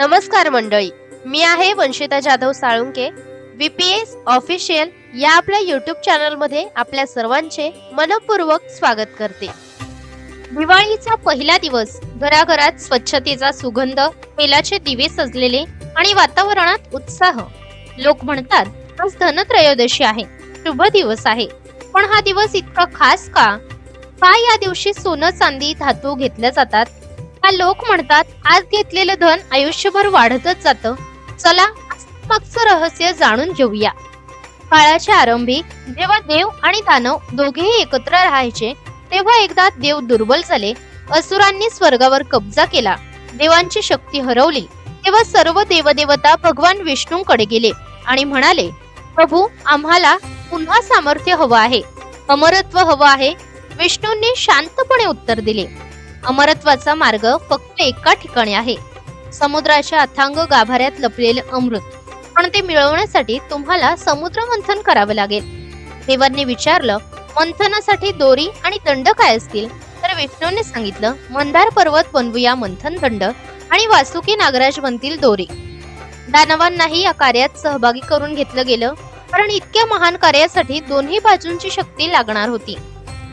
नमस्कार मंडळी. मी आहे वंशिता जाधव साळुंके बीपीएस ऑफिशियल या आपल्या युट्यूब चॅनलमध्ये आपल्या सर्वांचे मनपूर्वक स्वागत करते. दिवाळीचा पहिला दिवस घराघरात स्वच्छतेचा सुगंध तेलाचे दिवे सजलेले आणि वातावरणात उत्साह. लोक म्हणतात आज धनत्रयोदशी आहे शुभ दिवस आहे. पण हा दिवस इतका खास का? का या दिवशी सोनं चांदी धातू घेतल्या जातात? हा लोक म्हणतात आज घेतलेलं धन आयुष्यभर वाढतच जातं. चला मागचं रहस्य जाणून घेऊया. काळाच्या आरंभी जेव्हा देव आणि दानव दोघेही एकत्र राहायचे तेव्हा एकदा देव दुर्बल झाले. असुरांनी स्वर्गावर कब्जा केला. देवांची शक्ती हरवली. तेव्हा सर्व देवदेवता भगवान विष्णूंकडे गेले आणि म्हणाले प्रभू आम्हाला पुन्हा सामर्थ्य हवं आहे. अमरत्व हवं आहे. विष्णूंनी शांतपणे उत्तर दिले. अमरत्वाचा मार्ग फक्त एका ठिकाणी आहे. समुद्राच्या अथांग गाभाऱ्यात लपलेले अमृत. पण ते मिळवण्यासाठी तुम्हाला समुद्र मंथन करावं लागेल. देवांनी विचारलं मंथनासाठी दोरी आणि दंड काय असतील? तर विष्णूने सांगितलं मंदार पर्वत बनवूया मंथन दंड आणि वासुकी नागराज बनतील दोरी. दानवांनाही या कार्यात सहभागी करून घेतलं गेलं कारण इतक्या महान कार्यासाठी दोन्ही बाजूंची शक्ती लागणार होती.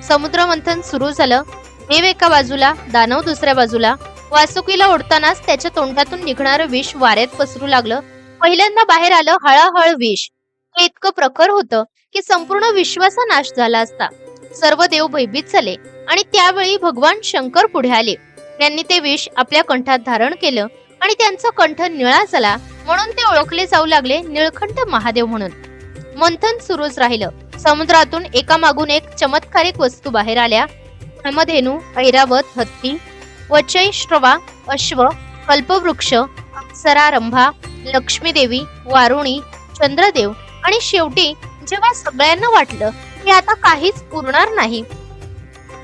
समुद्र मंथन सुरू झालं देव एका बाजूला दानव दुसऱ्या बाजूला वासुकीला ओढतानाच त्याच्या तोंडातून निघणारं विष वाऱ्यात पसरू लागलं. पहिल्यांदा बाहेर आलं हळाहळ विष. हे इतकं प्रखर होतं की संपूर्ण विश्वाचा नाश झाला असता. सर्व देव भयभीत झाले आणि त्यावेळी भगवान शंकर पुढे आले. त्यांनी ते विष आपल्या कंठात धारण केलं आणि त्यांचा कंठ निळा झाला म्हणून ते ओळखले जाऊ लागले निळखंठ महादेव म्हणून. मंथन सुरूच राहिलं. समुद्रातून एका मागून एक चमत्कारिक वस्तू बाहेर आल्या. कामधेनू ऐरावत हत्ती वचै श्रवा अश्व कल्पवृक्ष सरारंभा लक्ष्मीदेवी लक्ष्मी देवी वारुणी चंद्रदेव आणि शेवटी जेव्हा सगळ्यांना वाटलं की आता काहीच उरणार नाही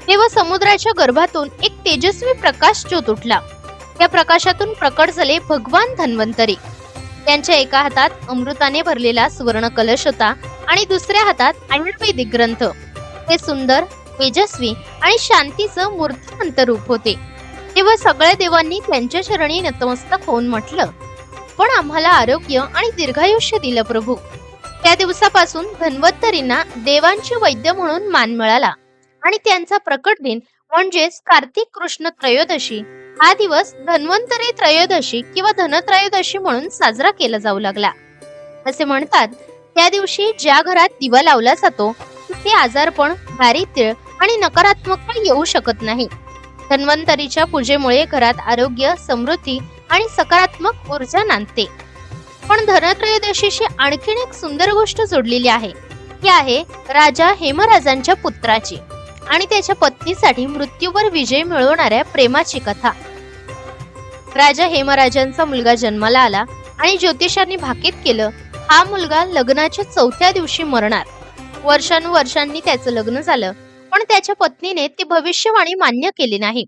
तेव्हा समुद्राच्या गर्भातून एक तेजस्वी प्रकाश ज्योत उठला. त्या प्रकाशातून प्रकट झाले भगवान धन्वंतरी. त्यांच्या एका हातात अमृताने भरलेला सुवर्ण कलश होता आणि दुसऱ्या हातात आयुर्वेदिक ग्रंथ. हे सुंदर तेजस्वी आणि शांतीचं मूर्त रूप होते. तेव्हा सगळ्या देवांनी त्यांच्या चरणी नतमस्तक होऊन म्हटलं पण आम्हाला आरोग्य आणि दीर्घायुष्य दिलं प्रभू. त्या दिवसापासून धन्वंतरींना देवांचे वैद्य म्हणून मान मिळाला आणि त्यांचा प्रकट दिन म्हणजेच कार्तिक कृष्ण त्रयोदशी हा दिवस धन्वंतरी त्रयोदशी किंवा धनत्रयोदशी म्हणून साजरा केला जाऊ लागला. असे म्हणतात त्या दिवशी ज्या घरात दिवा लावला जातो तिथे आजारपण दारिद्र्य आणि नकारात्मकता येऊ शकत नाही. धन्वंतरीच्या पूजेमुळे घरात आरोग्य समृद्धी आणि सकारात्मक ऊर्जा नांदते. पण धनत्रयोदशीशी आणखीन एक सुंदर गोष्ट जोडलेली आहे. ती आहे राजा हेमराजांच्या पुत्राची आणि त्याच्या पत्नीसाठी मृत्यूवर विजय मिळवणाऱ्या प्रेमाची कथा. राजा हेमराजांचा मुलगा जन्माला आला आणि ज्योतिषांनी भाकीत केलं हा मुलगा लग्नाच्या चौथ्या दिवशी मरणार. वर्षानुवर्षांनी त्याचं लग्न झालं पण त्याच्या पत्नीने ती भविष्यवाणी मान्य केली नाही.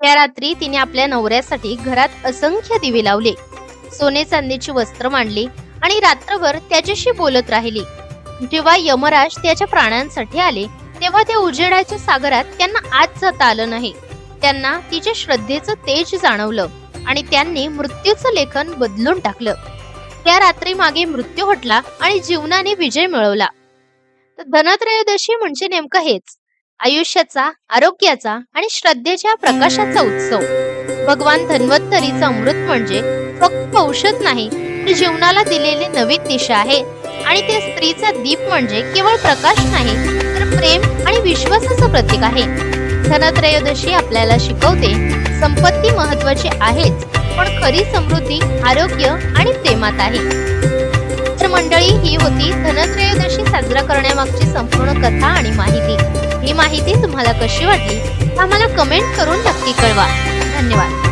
त्या रात्री तिने आपल्या नवऱ्यासाठी घरात असंख्य दिवे लावले. सोने चांदीची वस्त्र मांडली आणि रात्रभर त्याच्याशी बोलत राहिली. जेव्हा यमराज त्याच्या प्राण्यांसाठी आले तेव्हा त्या उजेडाच्या सागरात त्यांना आत जाता आलं नाही. त्यांना तिच्या श्रद्धेचं तेज जाणवलं आणि त्यांनी मृत्यूचं लेखन बदलून टाकलं. त्या रात्री मागे मृत्यू हटला आणि जीवनाने विजय मिळवला. तर धनत्रयोदशी म्हणजे नेमकं हेच. आयुष्याचा आरोग्याचा आणि श्रद्धेच्या प्रकाशाचा उत्सव. भगवान धन्वंतरीचं अमृत म्हणजे फक्त औषध नाही तर जीवनाला दिलेली नवी दिशा आहे. आणि ते स्त्रीचा दीप म्हणजे केवळ प्रकाश नाही तर प्रेम आणि विश्वासाचं प्रतीक आहे. धनत्रयोदशी आपल्याला शिकवते संपत्ती महत्वाची आहेच पण खरी समृद्धी आरोग्य आणि प्रेमात आहे. तर मंडळी ही होती धनत्रयोदशी साजरा करण्यामागची संपूर्ण कथा आणि माहिती. ही माहिती तुम्हाला कशी वाटली आम्हाला कमेंट करून नक्की कळवा. धन्यवाद.